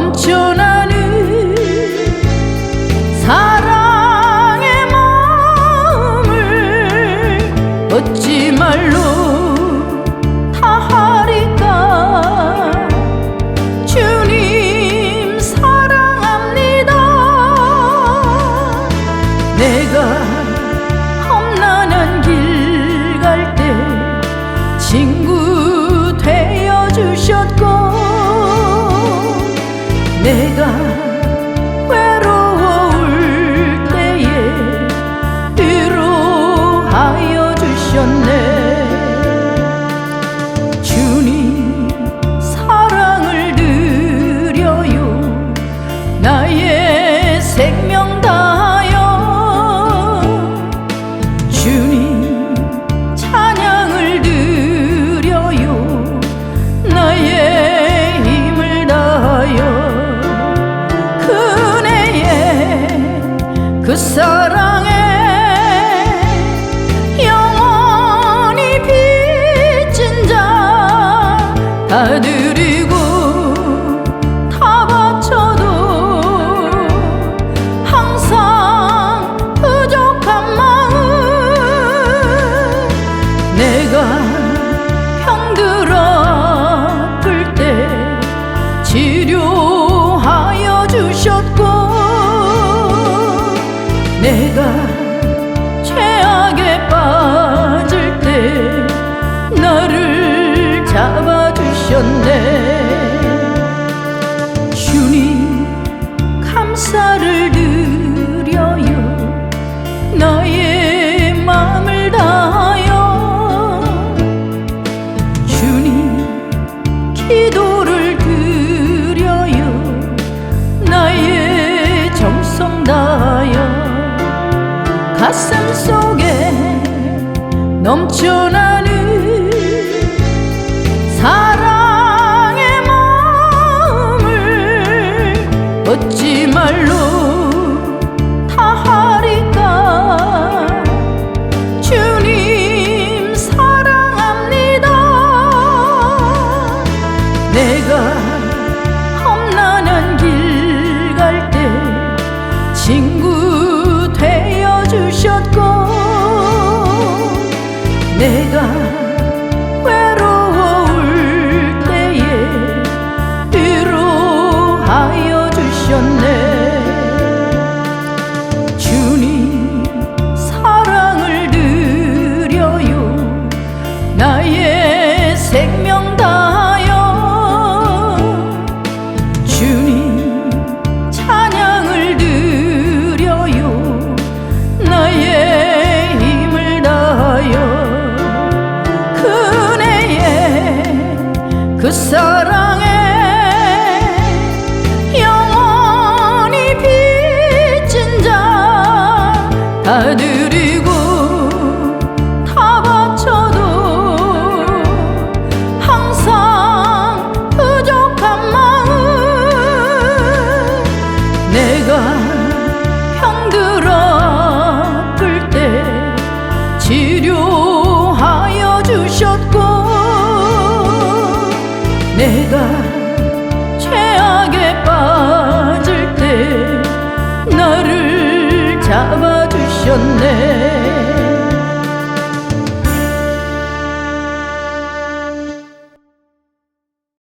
넘쳐나는 사랑의 마음을 어찌 말로 내가 Kısar 내가 최악에 빠질 때 나를 잡아주셨네. 주님 감사를 드려요. 나의 넘쳐나는 사랑의 마음을 어찌 말로 다 하리까? 주님 사랑합니다. 친구 되어 주셨고 내가 다 드리고 다 바쳐도 항상 부족한 마음. 내가 병들어 아플 때 치료하여 주셨고 내가 최악에 빠질 때 나를 잡아 주셨네